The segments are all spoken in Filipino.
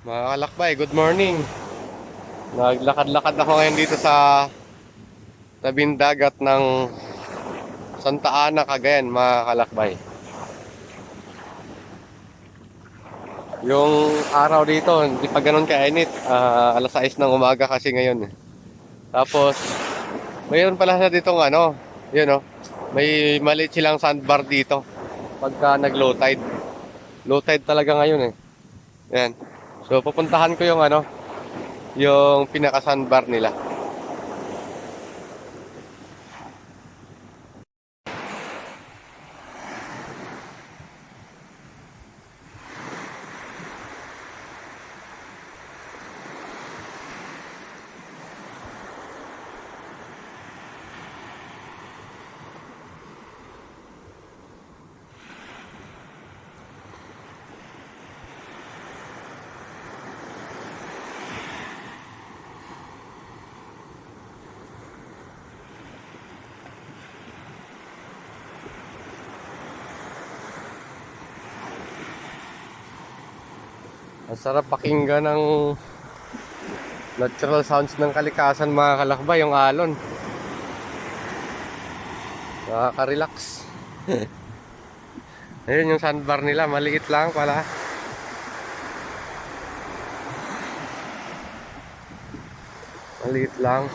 Mga kalakbay, good morning. Naglakad-lakad ako ngayon dito sa tabing dagat ng Santa Ana, Cagayan, mga kalakbay. Yung araw dito, hindi pa ganun kainit. Ah, alas 6 ng umaga kasi ngayon. eh. Tapos, mayroon pala sa ditong ano, yun oh, may maliit silang sandbar dito pagka nag-low tide. Low tide talaga ngayon eh. Yan. So pupuntahan ko yung ano, yung pinaka sandbar nila. Ang sarap pakinggan ng natural sounds ng kalikasan mga kalakbay, yung alon. Nakaka-relax. Ayun yung sandbar nila, maliit lang pala. Maliit lang.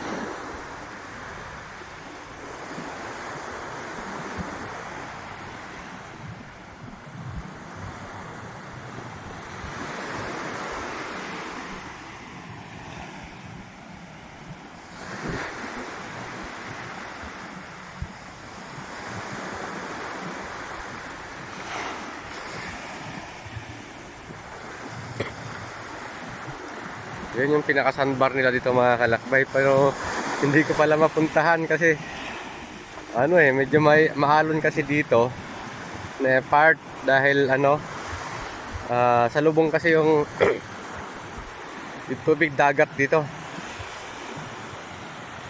Yan yung pinaka sandbar nila dito mga kalakbay pero hindi ko pala mapuntahan kasi ano eh medyo may mahalon kasi dito na part dahil ano ah, sa lubong kasi yung yung tubig dagat dito.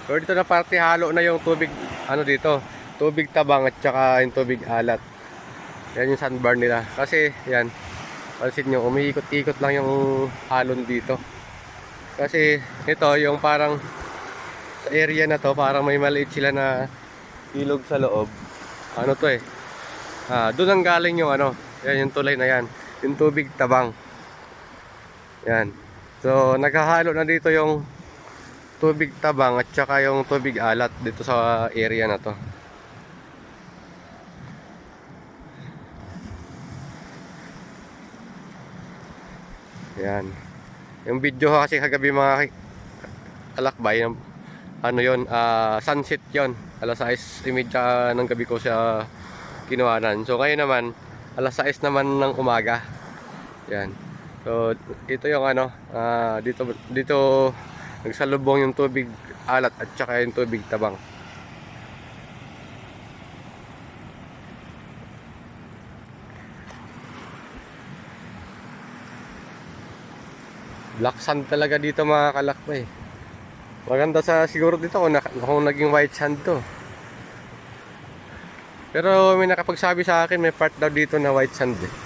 Pero dito na parte halo na yung tubig ano dito, tubig tabang at saka yung tubig alat. Yan yung sandbar nila. Kasi yan, pansin nyo, umiikot-ikot lang yung halon dito. Kasi ito yung parang sa area na to parang may maliit sila na ilog sa loob. Ano to eh? Ah, doon ang galing yung ano, yan yung tulay na yan, yung tubig tabang. Yan. So naghahalo na dito yung tubig tabang at saka yung tubig alat dito sa area na to. Yan. Yung video kasi kagabi mga alakbay, ano yon ah, sunset yon Alas 6.30 ng gabi ko siya kinuhanan. So ngayon naman, alas 6 naman ng umaga. Yan. So ito yung ano, ah, dito dito nagsalubong yung tubig alat at saka yung tubig tabang. Black sand talaga dito mga kalakbay. Maganda sa siguro dito kung, naka, kung naging white sand to. Pero may nakapagsabi sa akin may part daw dito na white sand eh.